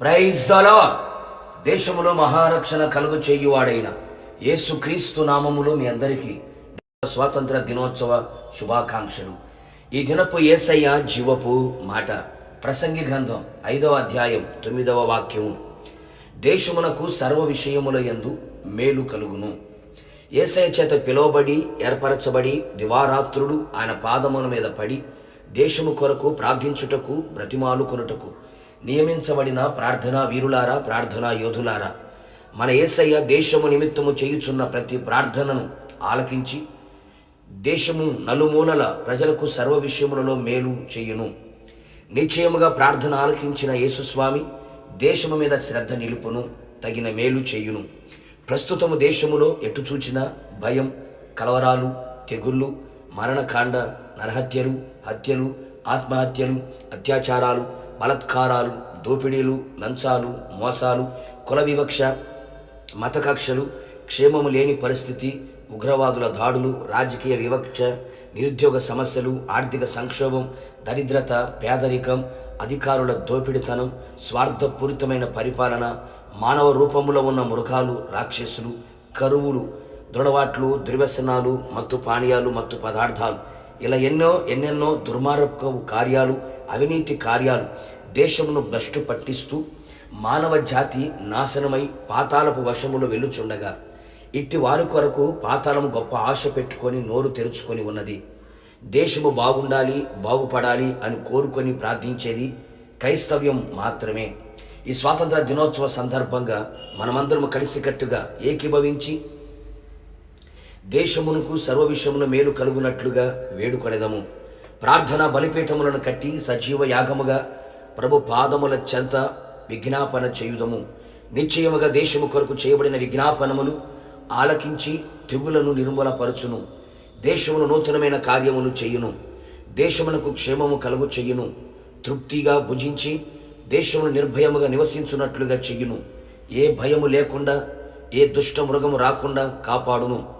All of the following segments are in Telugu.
ప్రైజ్ దలా దేశములో మహారక్షణ కలుగు చేయువాడైన యేసుక్రీస్తు నామములో మీ అందరికీ స్వాతంత్ర దినోత్సవ శుభాకాంక్షలు. ఈ దినపు ఏసయ్య జీవపు మాట. ప్రసంగి గ్రంథం ఐదవ అధ్యాయం తొమ్మిదవ వాక్యము. దేశమునకు సర్వ విషయముల యందు మేలు కలుగును. ఏసయ్య చేత పిలువబడి ఏర్పరచబడి దివారాత్రులు ఆయన పాదముల మీద పడి దేశము కొరకు ప్రార్థించుటకు బ్రతిమాలు కొనుటకు నియమించబడిన ప్రార్థనా వీరులారా ప్రార్థనా యోధులారా మన ఏసయ్య దేశము నిమిత్తము చేయుచున్న ప్రతి ప్రార్థనను ఆలకించి దేశము నలుమూలల ప్రజలకు సర్వ విషయములలో మేలు చేయును. నిశ్చయముగా ప్రార్థన ఆలకించిన యేసుస్వామి దేశము మీద శ్రద్ధ నిలుపును తగిన మేలు చేయును. ప్రస్తుతము దేశములో ఎటు చూచినా భయం కలవరాలు తెగుళ్ళు మరణకాండ నరహత్యలు హత్యలు ఆత్మహత్యలు అత్యాచారాలు బలత్కారాలు దోపిడీలు లంచాలు మోసాలు కుల వివక్ష మత కక్షలు క్షేమము లేని పరిస్థితి ఉగ్రవాదుల దాడులు రాజకీయ వివక్ష నిరుద్యోగ సమస్యలు ఆర్థిక సంక్షోభం దరిద్రత పేదరికం అధికారుల దోపిడితనం స్వార్థపూరితమైన పరిపాలన మానవ రూపంలో ఉన్న మృగాలు రాక్షసులు కరువులు దృఢవాట్లు దుర్వ్యసనాలు మత్తు పానీయాలు మత్తు పదార్థాలు ఇలా ఎన్నో ఎన్నెన్నో దుర్మార్గపు కార్యాలు అవినీతి కార్యాలు దేశమును భ్రష్టు పట్టిస్తూ మానవ జాతి నాశనమై పాతాళపు వశములో వెళ్ళుచుండగా ఇట్టి వారి కొరకు పాతాళం గొప్ప ఆశ పెట్టుకొని నోరు తెరుచుకొని ఉన్నది. దేశము బాగుండాలి బాగుపడాలి అని కోరుకొని ప్రార్థించేది క్రైస్తవ్యం మాత్రమే. ఈ స్వాతంత్ర దినోత్సవ సందర్భంగా మనమందరం కలిసికట్టుగా ఏకీభవించి దేశమునకు సర్వ విషయమున మేలు కలుగునట్లుగా వేడుకొనెదము. ప్రార్థన బలిపీఠములను కట్టి సజీవ యాగముగా ప్రభు పాదముల చెంత విజ్ఞాపన చేయుదము. నిశ్చయముగా దేశము కొరకు చేయబడిన విజ్ఞాపనములు ఆలకించి తెగులను నిర్మూలపరచును. దేశమును నూతనమైన కార్యములు చేయును. దేశమునకు క్షేమము కలుగు చెయ్యును తృప్తిగా భుజించి దేశమును నిర్భయముగా నివసించున్నట్లుగా చెయ్యును ఏ భయము లేకుండా ఏ దుష్ట మృగము రాకుండా కాపాడును.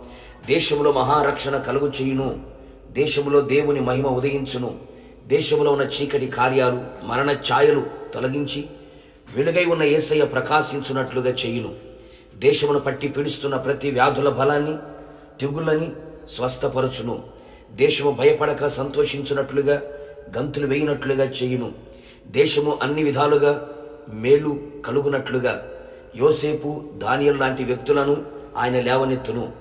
దేశములో మహారక్షణ కలుగు చేయును. దేశములో దేవుని మహిమ ఉదయించును. దేశములో ఉన్న చీకటి కార్యాలు మరణ ఛాయలు తొలగించి వెలుగై ఉన్న ఏసయ్య ప్రకాశించున్నట్లుగా చేయును. దేశమును పట్టి పీడిస్తున్న ప్రతి వ్యాధుల బలాన్ని తెగుళ్ళని స్వస్థపరచును. దేశము భయపడక సంతోషించున్నట్లుగా గంతులు వేయినట్లుగా చేయును. దేశము అన్ని విధాలుగా మేలు కలుగునట్లుగా యోసేపు దానియల్ లాంటి వ్యక్తులను ఆయన లేవనెత్తును.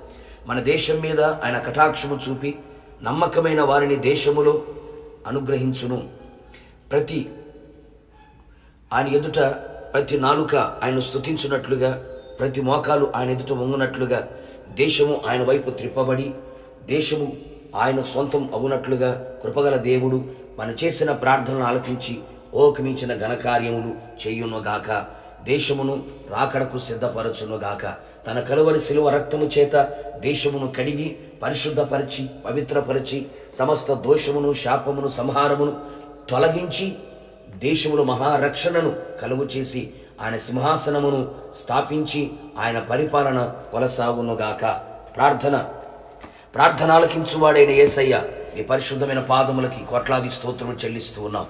మన దేశం మీద ఆయన కటాక్షము చూపి నమ్మకమైన వారిని దేశములో అనుగ్రహించును. ప్రతి ఆయన ఎదుట ప్రతి నాలుక ఆయన స్థుతించున్నట్లుగా ప్రతి మోకాలు ఆయన ఎదుట వంగునట్లుగా దేశము ఆయన వైపు త్రిప్పబడి దేశము ఆయన సొంతం అవునట్లుగా కృపగల దేవుడు మనం చేసిన ప్రార్థనలు ఆలకించి ఓకమించిన ఘనకార్యములు చేయునుగాక దేశమును రాకడకు సిద్ధపరచునుగాక. తన కలువరి శిలువ రక్తము చేత దేశమును కడిగి పరిశుద్ధపరిచి పవిత్రపరిచి సమస్త దోషమును శాపమును సంహారమును తొలగించి దేశములు మహారక్షణను కలుగు చేసి ఆయన సింహాసనమును స్థాపించి ఆయన పరిపాలన కొనసాగునుగాక ప్రార్థన ప్రార్థన. ఆలకించువాడైన ఏసయ్య మీ పరిశుద్ధమైన పాదములకి కోట్లాది స్తోత్రములు చెల్లిస్తూ ఉన్నాం.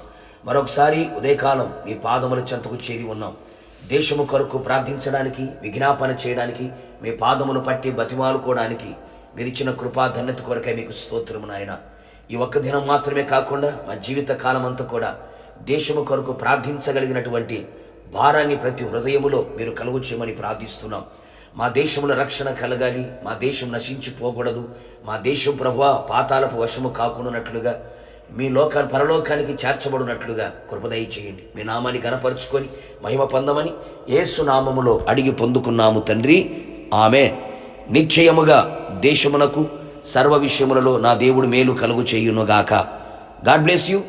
మరొకసారి ఉదయకాలం మీ పాదముల చెంతకు చేరి ఉన్నాం. దేశము కొరకు ప్రార్థించడానికి విజ్ఞాపన చేయడానికి మీ పాదములు పట్టి బతిమాలుకోవడానికి మీరిచ్చిన కృపాధన్యత కృపా ధన్యత కొరకే మీకు స్తోత్రము నాయన. ఈ ఒక్క దినం మాత్రమే కాకుండా మా జీవిత కాలం అంతా కూడా దేశము కొరకు ప్రార్థించగలిగినటువంటి భారాన్ని ప్రతి హృదయములో మీరు కలుగు చేయమని ప్రార్థిస్తున్నాం. మా దేశంలో రక్షణ కలగాలి మా దేశం నశించిపోకూడదు మా దేశం ప్రభు పాతాలపు వశము కాకుండానట్లుగా మీ లోకా పరలోకానికి చేర్చబడినట్లుగా కృపదయ చేయండి. మీ నామాన్ని కనపరుచుకొని మహిమ పొందమని ఏసునామములో అడిగి పొందుకున్నాము తండ్రి. ఆమె నిశ్చయముగా దేశమునకు సర్వ విషయములలో నా దేవుడు మేలు కలుగు చేయునుగాక. God bless you.